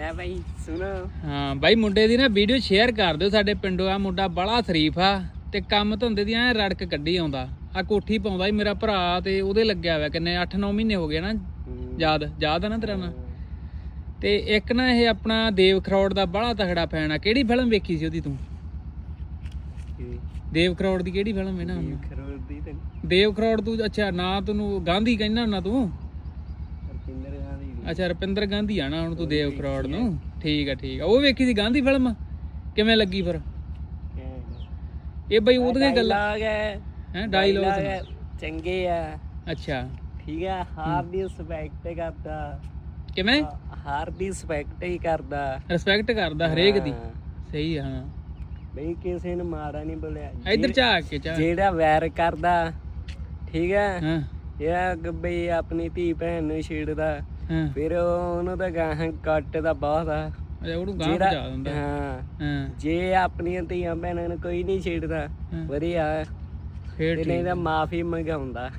ਲੈ ਭਾਈ ਸੁਣੋ। ਹਾਂ ਬਾਈ ਮੁੰਡੇ ਦੀ ਨਾ ਵੀਡੀਓ ਸ਼ੇਅਰ ਕਰ ਦਿਓ ਸਾਡੇ ਪਿੰਡੋਂ। ਆ ਮੁੰਡਾ ਬੜਾ ਸ਼ਰੀਫ ਆ ਤੇ ਕੰਮ ਧੰਦੇ ਦੀਆਂ ਐਂ ਰੜਕ ਕੱਢੀ ਆਉਂਦਾ। ਆ ਕੋਠੀ ਪਾਉਂਦਾ ਸੀ ਮੇਰਾ ਭਰਾ ਤੇ ਉਹਦੇ ਲੱਗਿਆ ਹੋਇਆ ਕਿੰਨੇ 8-9 ਮਹੀਨੇ ਹੋ ਗਏ ਨਾ। ਹੂੰ। ਯਾਦ ਯਾਦ ਆ ਨਾ ਤੇਰਾ ਨਾ? ਤੇ ਇੱਕ ਨਾ ਇਹ ਆਪਣਾ ਦੇਵ ਖਰੋੜ ਦਾ ਬੜਾ ਤਗੜਾ ਫੈਨ ਆ। ਕਿਹੜੀ ਫਿਲਮ ਵੇਖੀ ਸੀ ਉਹਦੀ ਤੂੰ? ਦੇਵ ਖਰੋੜ ਦੀ ਕਿਹੜੀ ਫਿਲਮ ਹੈ ਨਾ? ਕੀ ਖਰੋੜ ਦੀ ਦੇਵ ਖਰੋੜ ਤੂੰ ਅੱਛਾ ਨਾ ਤੈਨੂੰ ਗਾਂਧੀ ਕਹਿੰਦਾ ਹੁੰਨਾ ਤੂੰ? ਦੀ ਅੱਛਾ ਰੁਪਿੰਦਰ ਗਾਂਧੀ ਆ ਨਾ ਹੁਣ ਤੂੰ ਦੇਵ ਖਰੋੜ ਨੂੰ। ਠੀਕ ਆ ਠੀਕ ਆ। ਉਹ ਵੇਖੀ ਸੀ ਗਾਂਧੀ ਫਿਲਮ? ਕਿਵੇਂ ਲੱਗੀ ਫਿਰ। ਇਹ ਬਈ ਉਹਦੀਆਂ ਗੱਲਾਂ Dialogue ਹੈ ਹੈ ਡਾਇਲੌਗ ਚੰਗੇ ਆ। ਅੱਛਾ। ਠੀਕ ਹੈ ਹਾਰ ਦੀ ਰਿਸਪੈਕਟ ਕਰਦਾ। ਕਿਵੇਂ? ਹਾਰ ਦੀ ਰਿਸਪੈਕਟ ਹੀ ਕਰਦਾ। ਰਿਸਪੈਕਟ ਕਰਦਾ ਹਰੇਕ ਦੀ। ਸਹੀ ਆ ਹਾਂ। ਬਈ ਕਿਸੇ ਨੂੰ ਮਾਰਾ ਨਹੀਂ ਬੋਲਿਆ। ਇੱਧਰ ਝਾਕ ਕੇ ਝਾਕ। ਜਿਹੜਾ ਵੈਰ ਕਰਦਾ ਠੀਕ ਹੈ ਹਾਂ। ਇਹ ਬਈ ਆਪਣੀ ਧੀ ਭੈਣ ਨੂੰ ਛੇੜਦਾ। ਹਾਂ। ਫਿਰ ਉਹ- ਉਹਨੂੰ ਤਾਂ ਗਾਹਾਂ ਕੱਟ ਦਾ ਬਹੁਤ ਆ। ਅਜਾ ਉਹਨੂੰ ਗਾਂ ਜਿਹੜਾ ਪਹੁੰਚਾ ਦਿੰਦਾ। ਹਾਂ। ਹਾਂ। ਜੇ ਆਪਣੀਆਂ ਧੀਆਂ ਭੈਣਾਂ ਨੂੰ ਕੋਈ ਨਹੀਂ ਛੇੜਦਾ ਹਾਂ। ਵਧੀਆ। ਫੇਰ ਤੇ ਠੀਕ। ਨਹੀਂ ਤਾਂ ਮਾਫੀ ਮੰਗਾਉਂਦਾ।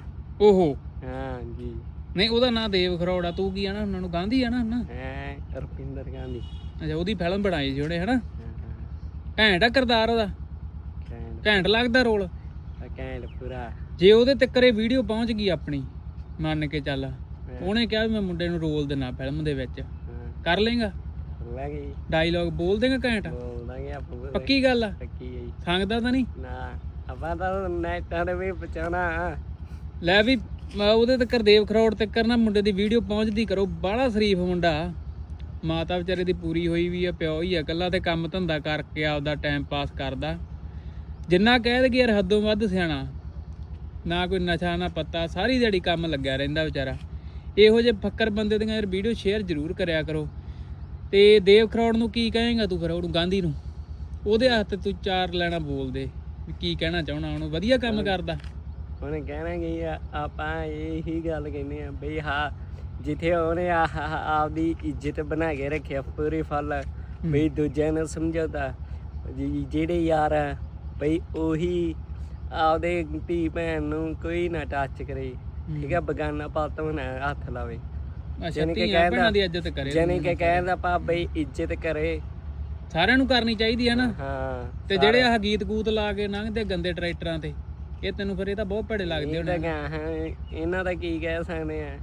ਓਹੋ। ਹਾਂ ਜੀ। ਨਹੀਂ ਉਹਦਾ ਨਾਂ ਦੇਵ ਖਰੋੜ। ਆ ਤੂੰ ਕੀ ਆ ਨਾ ਉਹਨਾਂ ਨੂੰ ਗਾਂਧੀ ਆ ਨਾ ਨਾ ਹੈ ਰੁਪਿੰਦਰ ਗਾਂਧੀ। ਅੱਛਾ ਉਹਦੀ ਫਿਲਮ ਬਣਾਈ ਸੀ ਉਹਨੇ ਹਨਾ? ਹਾਂ, ਘੈਂਟ ਆ ਕਰਦਾਰ ਉਹਦਾ। ਕਹਿਣ ਘੈਂਟ ਲੱਗਦਾ ਰੋਲ। ਪੂਰਾ। ਜੇ ਉਹਦੇ ਤੱਕ ਇਹ ਵੀਡੀਓ ਪਹੁੰਚ ਗਈ ਆਪਣੀ ਮੰਨ ਕੇ ਚੱਲ। ਉਹਨੇ ਕਿਹਾ ਵੀ ਮੈਂ ਮੁੰਡੇ ਨੂੰ ਰੋਲ ਦੇਣਾ ਫਿਲਮ ਦੇ ਵਿੱਚ। ਕਰ ਲੇਗਾ ਲੈ ਗਈ। ਡਾਇਲੌਗ ਬੋਲ ਦੇਗਾ ਘੈਂਟ? ਆਪਾਂ ਪੱਕੀ ਗੱਲ ਆ? ਪੱਕੀ ਹੈ ਜੀ। ਸੰਗਦਾ ਤਾਂ ਨਹੀਂ? ਨਾ ਆਪਾਂ ਤਾਂ ਨੈਟਾਂ ਦੇ ਵੀ ਪਹੁੰਚਾਉਣਾ ਲੈ ਵੀ ਉਹਦੇ ਤੱਕ ਦੇਵ ਖਰੋੜ ਤੱਕ ਨਾ ਮੁੰਡੇ ਦੀ ਵੀਡੀਓ ਪਹੁੰਚਦੀ ਕਰੋ। ਬਾਹਲਾ ਸ਼ਰੀਫ ਮੁੰਡਾ। ਮਾਤਾ ਵਿਚਾਰੇ ਦੀ ਪੂਰੀ ਹੋਈ ਵੀ ਆ ਪਿਓ ਹੀ ਆ। ਇਕੱਲਾ ਤੇ ਕੰਮ ਧੰਦਾ ਕਰਕੇ ਆਪਦਾ ਟਾਈਮ ਪਾਸ ਕਰਦਾ। ਜਿੰਨਾ ਕਹਿ ਦਗੇ ਯਾਰ ਹੱਦੋਂ ਵੱਧ ਸਿਆਣਾ। ਨਾ ਕੋਈ ਨਸ਼ਾ ਨਾ ਪੱਤਾ ਸਾਰੀ ਦਿਹਾੜੀ ਕੰਮ ਲੱਗਿਆ ਰਹਿੰਦਾ ਵਿਚਾਰਾ। ਇਹੋ ਜਿਹੇ ਫੱਕਰ ਬੰਦੇ ਦੀਆਂ ਯਾਰ ਵੀਡੀਓ ਸ਼ੇਅਰ ਜ਼ਰੂਰ ਕਰਿਆ ਕਰੋ। ਤੇ ਦੇਵ ਖਰੋੜ ਨੂੰ ਕੀ ਕਹੇਗਾ ਤੂੰ ਫਿਰ ਉਹਨੂੰ ਗਾਂਧੀ ਨੂੰ? ਉਹਦੇ ਹੱਥ ਤੂੰ ਚਾਰ ਲੈਣਾ ਬੋਲ ਦੇ ਵੀ ਕੀ ਕਹਿਣਾ ਚਾਹਣਾ ਉਹਨੂੰ ਵਧੀਆ ਕੰਮ ਕਰਦਾ। ਉਹਨੇ ਕਹਿਣਾ ਕਿ ਆ- ਆਪਾਂ ਇਹੀ ਗੱਲ ਕਹਿੰਦੇ ਆ ਬਈ ਹਾਂ ਜਿੱਥੇ ਉਹਨੇ ਆਪਦੀ ਇੱਜ਼ਤ ਬਣਾ ਕੇ ਰੱਖਿਆ ਪੂਰੀ ਫਲ ਬਈ ਦੂਜਿਆਂ ਨੂੰ ਸਮਝਾਉਂਦਾ ਜਿਹੜੇ ਯਾਰ ਆ ਬਈ ਉਹੀ ਆਪਦੇ ਧੀ ਭੈਣ ਨੂੰ ਕੋਈ ਨਾ ਟੱਚ ਕਰੇ। ਠੀਕ ਹੈ ਬਗਾਨਾ ਪਾਤਮ ਨਾ ਹੱਥ ਲਾਵੇ। ਅੱਛਾ ਕਿ ਧੀਆਂ ਕਹਿੰਦਾ- ਭੈਣਾਂ ਦੀ ਇੱਜ਼ਤ ਕਰੇ ਜਾਨੀ ਕਿ ਕਹਿੰਦਾ ਪਾ ਬਈ ਇੱਜ਼ਤ ਕਰੇ। ਸਾਰਿਆਂ ਨੂੰ ਕਰਨੀ ਚਾਹੀਦੀ ਹੈ ਨਾ। ਹਾਂ ਤੇ ਜਿਹੜੇ ਆਹ ਗੀਤ ਗੂਤ ਲਾ ਕੇ ਲੰਘਦੇ ਗੰਦੇ ਟਰੈਕਟਰਾਂ ਤੇ ਇਹ ਤੈਨੂੰ ਫਿਰ ਇਹ ਤਾਂ ਬਹੁਤ ਭੜੇ ਲੱਗਦੇ ਇਹ ਤਾਂ ਹੋਣੇ ਗਾਹਾਂ ਇਹਨਾਂ ਦਾ ਕੀ ਕਹਿ ਸਕਦੇ ਆ।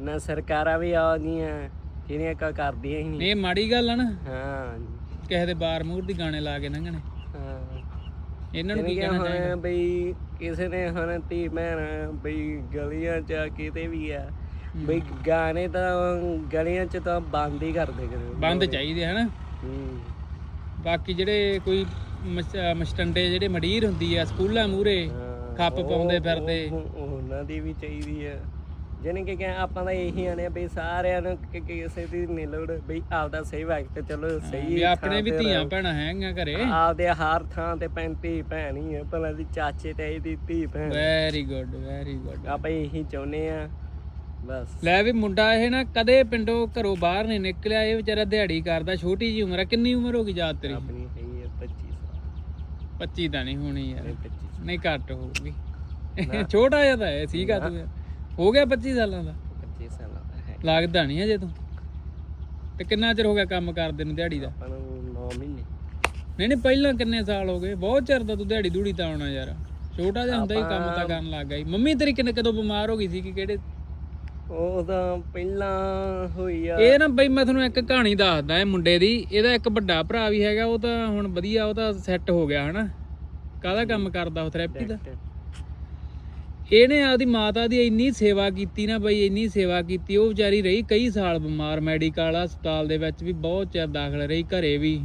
ਨਾ ਸਰਕਾਰਾਂ ਵੀ ਆ ਗਈਆਂ ਜਿਹੜੀਆਂ ਕਾ ਕਰਦੀਆਂ ਹੀ ਨਹੀਂ। ਇਹ ਮਾੜੀ ਗੱਲ ਆ ਨਾ। ਹਾਂ। ਕਿਸੇ ਦੇ ਬਾਰ ਮੂਰ ਦੀ ਗਾਣੇ ਲਾ ਕੇ ਲੰਘਣੇ। ਹਾਂ। ਇਹਨਾਂ ਨੂੰ ਕੀ ਕਹਿਣਾ ਚਾਹੀਦਾ ਬਈ ਕਿਸੇ ਨੇ ਹੁਣ ਧੀ ਭੈਣ ਬਈ ਗਲੀਆਂ ਚ ਕਿਤੇ ਵੀ ਆ ਬਈ ਗਾਣੇ ਤਾਂ ਗਲੀਆਂ ਚ ਤਾਂ ਬੰਦ ਹੀ ਕਰਦੇ ਕਰੋ ਬੰਦ ਚਾਹੀਦੇ ਹਨਾ? ਹੂੰ। ਬਾਕੀ ਜਿਹੜੇ ਕੋਈ ਮਸ- ਮਸਟੰਡੇ ਜਿਹੜੇ ਮਡੀਰ ਹੁੰਦੀ ਆ ਸਕੂਲਾਂ ਮੂਰੇ ਖੱਪ ਪਾਉਂਦੇ ਫਿਰਦੇ। ਉਹ- ਉਹ- ਉਹਨਾਂ ਦੀ ਵੀ ਚਾਹੀਦੀ ਆ। ਜਾਣੀ ਕਿ ਕਹਿ- ਆਪਾਂ ਤਾਂ ਇਹੀ ਆਨੇ ਬਈ ਸਾਰਿਆਂ ਨੂੰ ਕਿ ਕਿਸੇ ਦੀ ਨਹੀਂ ਲੋੜ ਬਈ ਆਪਦਾ ਸਹੀ ਵਕਤ ਚਲੋ ਸਹੀ ਵੀ ਆਪਣੇ ਵੀ ਧੀਆਂ। ਭੈਣਾਂ ਹੈਗੀਆਂ ਘਰੇ। ਆਪਦੇ ਹਰ ਥਾਂ ਤੇ ਪੈਂਤੀ ਭੈਣ ਹੀ ਆ ਭਲਾ ਦੀ ਚਾਚੇ ਤੇ ਇਹਦੀ ਧੀ ਭੈਣ। ਵੈਰੀ ਗੁੱਡ ਵੈਰੀ ਗੁੱਡ ਆਪਾਂ ਇਹੀ ਚਾਹੁੰਦੇ ਆ ਬਸ। ਲੈ ਵੀ ਮੁੰਡਾ ਇਹ ਨਾ ਕਦੇ ਪਿੰਡੋਂ ਘਰੋਂ ਬਾਹਰ ਨਹੀਂ ਨਿਕਲਿਆ ਇਹ ਵਿਚਾਰਾ ਦਿਹਾੜੀ ਕਰਦਾ ਛੋਟੀ ਜੀ ਉਮਰ ਆ ਕਿੰਨੀ ਉਮਰ ਹੋ ਗਈ ਯਾਦ ਤੇਰੀ? ਆਪਣੀ ਹੈਗੀ ਆ 25 ਸਾਲ। 25 ਤਾਂ ਨਹੀਂ ਹੋਣੀ ਯਾਰ। ਇਹ 25 ਨਹੀਂ ਘੱਟ ਹੋਊਗੀ। ਛੋਟਾ ਜਿਹਾ ਤਾਂ ਹੈ ਸੀਗਾ ਤੂੰ ਹੋ ਗਿਆ 25 ਸਾਲਾਂ ਦਾ? 25 ਸਾਲਾਂ ਦਾ ਹੈ। ਲੱਗਦਾ ਨਹੀਂ ਅਜੇ ਤੂੰ। ਤੇ ਕਿੰਨਾ ਚਿਰ ਹੋ ਗਿਆ ਕੰਮ ਕਰਦੇ ਨੂੰ ਦਿਹਾੜੀ ਦਾ? ਆਪਾਂ ਨੂੰ 9 ਮਹੀਨੇ। ਨਹੀਂ ਨਹੀਂ ਪਹਿਲਾਂ ਕਿੰਨੇ ਸਾਲ ਹੋ ਗਏ? ਬਹੁਤ ਚਿਰ ਦਾ ਤੂੰ ਦਿਹਾੜੀ ਦੂੜੀ ਤਾਂ ਆਉਣਾ ਯਾਰ। ਛੋਟਾ ਜਿਹਾ ਹੁੰਦਾ ਹੀ ਕੰਮ ਤਾਂ ਕਰਨ ਲੱਗ ਸੀ। ਮੰਮੀ ਤੇਰੀ ਕਿੰਨੇ ਕਦੋਂ ਬਿਮਾਰ ਹੋ ਗਈ ਸੀ ਕਿ ਕਿਹੜੇ? ਉਹ ਤਾਂ ਪਹਿਲਾਂ ਹੋਈ ਆ। ਇਹ ਨਾ ਬਈ ਮੈਂ ਤੁਹਾਨੂੰ ਇੱਕ ਕਹਾਣੀ ਦੱਸਦਾ ਇਹ ਮੁੰਡੇ ਦੀ। ਇਹਦਾ ਇੱਕ ਵੱਡਾ ਭਰਾ ਵੀ ਹੈਗਾ ਉਹ ਤਾਂ ਹੁਣ ਵਧੀਆ ਉਹ ਤਾਂ ਸੈੱਟ ਹੋ ਗਿਆ ਹਨਾ? ਕਾਹਦਾ ਕੰਮ ਕਰਦਾ ਉਹ ਥੈਰੇਪੀ ਦਾ? ਇਹਨੇ ਆਪਦੀ ਮਾਤਾ ਦੀ ਇੰਨੀ ਸੇਵਾ ਕੀਤੀ ਨਾ ਬਈ, ਇੰਨੀ ਸੇਵਾ ਕੀਤੀ, ਉਹ ਵਿਚਾਰੀ ਰਹੀ ਕਈ ਸਾਲ ਬਿਮਾਰ, ਮੈਡੀਕਲ ਹਸਪਤਾਲ ਦੇ ਵਿੱਚ ਵੀ ਬਹੁਤ ਚਿਰ ਦਾਖਲ ਰਹੀ, ਘਰੇ ਵੀ।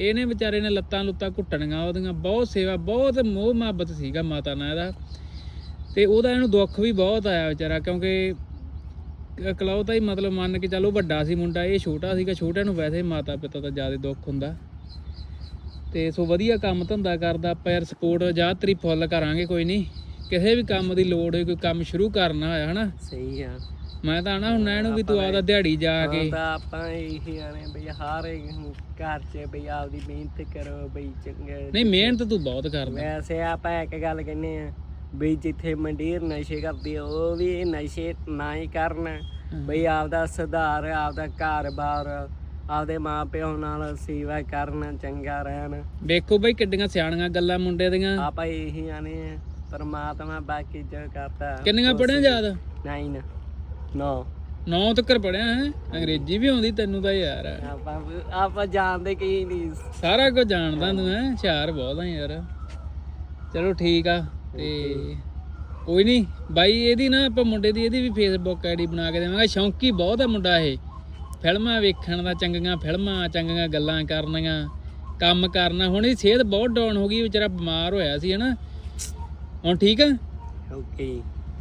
ਇਹਨੇ ਵਿਚਾਰੇ ਨੇ ਲੱਤਾਂ ਲੁੱਤਾਂ ਘੁੱਟਣੀਆਂ ਉਹਦੀਆਂ, ਬਹੁਤ ਸੇਵਾ, ਬਹੁਤ ਮੋਹ ਮੁਹੱਬਤ ਸੀਗਾ ਮਾਤਾ ਨਾਲ ਇਹਦਾ। ਤੇ ਉਹਦਾ ਇਹਨੂੰ ਦੁੱਖ ਵੀ ਬਹੁਤ ਆਇਆ ਵਿਚਾਰਾ, ਕਿਉਂਕਿ ਇਕਲੌਤਾ ਹੀ ਮਤਲਬ ਮੰਨ ਕੇ ਚੱਲੋ ਵੱਡਾ ਸੀ ਮੁੰਡਾ, ਇਹ ਛੋਟਾ ਸੀਗਾ, ਛੋਟਿਆਂ ਨੂੰ ਵੈਸੇ ਮਾਤਾ ਪਿਤਾ ਦਾ ਜ਼ਿਆਦਾ ਦੁੱਖ ਹੁੰਦਾ। ਤੇ ਸੋ ਵਧੀਆ ਕੰਮ ਧੰਦਾ ਕਰਦਾ, ਆਪਾਂ ਯਾਰ ਸਪੋਰਟ ਜ਼ਿਆਦਾਤਰ ਤਰੀ ਫੁੱਲ ਕਰਾਂਗੇ, ਕੋਈ ਨਹੀਂ। ਕਿਸੇ ਵੀ ਕੰਮ ਦੀ ਲੋੜ ਹੋਏ ਕੋਈ ਕੰਮ ਸ਼ੁਰੂ ਕਰਨਾ ਹੋਇਆ ਹਨਾ? ਸਹੀ ਆ। ਮੈਂ ਤਾਂ ਆਣਾ ਹੁੰਦਾ ਇਹਨੂੰ ਵੀ ਤੂੰ ਆਦਾ ਦਿਹਾੜੀ ਜਾ ਹਾਂ ਕੇ। ਤਾਂ ਆਪਾਂ ਇਹੀ ਆਨੇ ਬਈ ਹਰ ਘਰ 'ਚ ਬਈ ਆਪਦੀ ਮਿਹਨਤ ਕਰੋ ਬਈ ਚੰਗੇ। ਨਹੀਂ ਮਿਹਨਤ ਤੂੰ ਬਹੁਤ ਕਰਦਾ। ਵੈਸੇ ਆਪਾਂ ਇੱਕ ਗੱਲ ਕਹਿੰਨੇ ਆ ਬਈ ਜਿੱਥੇ ਮੰਡੀਰ ਨਸ਼ੇ ਕਰਦੀ ਉਹ ਵੀ ਨਸ਼ੇ ਨਾ ਹੀ ਕਰਨ। ਬਈ ਆਪਦਾ ਸੁਧਾਰ ਆਪਦਾ ਘਰ-ਬਾਰ ਆਪਦੇ ਮਾਪਿਓ ਨਾਲ ਸੇਵਾ ਕਰਨ ਚੰਗਾ ਰਹਿਣ। ਵੇਖੋ ਬਈ ਕਿੱਡੀਆਂ ਸਿਆਣੀਆਂ ਗੱਲਾਂ ਮੁੰਡੇ ਦੀਆਂ। ਆਪਾਂ ਇਹੀ ਆਨੇ ਆ। ਪਰਮਾਤਮਾ ਬਾਕੀ ਜੋ ਕਰਦਾ ਕਿੰਨੀਆਂ ਪੜਿਆ ਯਾਦ? 9 ਨੋ। ਨੌ ਤੱਕ ਪੜਿਆ ਹੈ? ਅੰਗਰੇਜ਼ੀ ਵੀ ਆਉਂਦੀ ਤੈਨੂੰ ਤਾਂ ਯਾਰ। ਆਪਾਂ ਆਪਾਂ ਜਾਣਦੇ ਕੀ ਨਹੀਂ। ਸਾਰਾ ਕੁਝ ਜਾਣਦਾ ਤੂੰ ਹੈ ਹੁਸ਼ਿਆਰ ਬਹੁਤ ਆ ਯਾਰ। ਚਲੋ ਠੀਕ ਆ ਤੇ ਕੋਈ ਨਹੀਂ ਬਾਈ ਇਹਦੀ ਨਾ ਆਪਾਂ ਮੁੰਡੇ ਦੀ ਇਹਦੀ ਵੀ ਫੇਸਬੁੱਕ ਆਈਡੀ ਬਣਾ ਕੇ ਦੇਵਾਂਗੇ। ਸ਼ੌਂਕੀ ਬਹੁਤ ਆ ਮੁੰਡਾ ਇਹ। ਫਿਲਮਾਂ ਵੇਖਣ ਦਾ ਚੰਗੀਆਂ ਫਿਲਮਾਂ ਚੰਗੀਆਂ ਗੱਲਾਂ ਕਰਨੀਆਂ ਕੰਮ ਕਰਨਾ। ਹੁਣ ਇਹਦੀ ਸਿਹਤ ਬਹੁਤ ਡਾਊਨ ਹੋ ਗਈ ਵਿਚਾਰਾ ਬਿਮਾਰ ਹੋਇਆ ਸੀ ਹਨਾ? ਹੁਣ ਠੀਕ ਆ? ਓਕੇ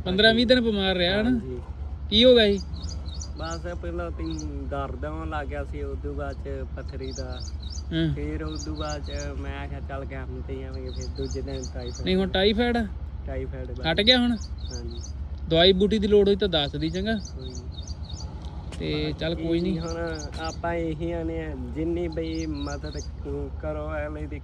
15 20 ਦਿਨ ਬਿਮਾਰ ਰਿਹਾ ਹਨਾ? ਕੀ ਹੋ ਗਿਆ ਸੀ? ਬਸ ਪਹਿਲਾਂ ਤਿੰਨ ਦਰਦ ਹੋਣ ਲੱਗ ਗਿਆ ਸੀ ਉਦੋਂ ਬਾਅਦ ਚ ਪਥਰੀ ਦਾ। ਹਾਂ। ਫਿਰ ਉਦੋਂ ਬਾਅਦ ਚ ਮੈਂ ਕਿਹਾ ਚੱਲ ਕੰਮ ਤੇ ਜਾਵਾਂਗੇ ਫਿਰ ਦੂਜੇ ਦਿਨ ਟਾਈਫਾਈਡ ਨਹੀਂ ਹੁਣ ਟਾਈਫਾਇਡ ਆ? ਟਾਈਫਾਈਡ ਹਟ ਗਿਆ ਹੁਣ? ਹਾਂਜੀ। ਦਵਾਈ ਬੂਟੀ ਦੀ ਲੋੜ ਹੋਈ ਤਾਂ ਦੱਸ ਦੀ ਚੰਗਾ। ਕੋਈ। ਤੇ ਚੱਲ ਕੋਈ ਨਹੀਂ ਹੁਣ ਆਪਾਂ ਇਹੀ ਆਨੇ ਆ ਜਿੰਨੀ ਬਈ ਮਦਦ ਕਰੋ ਅਗਲੇ ਦੀ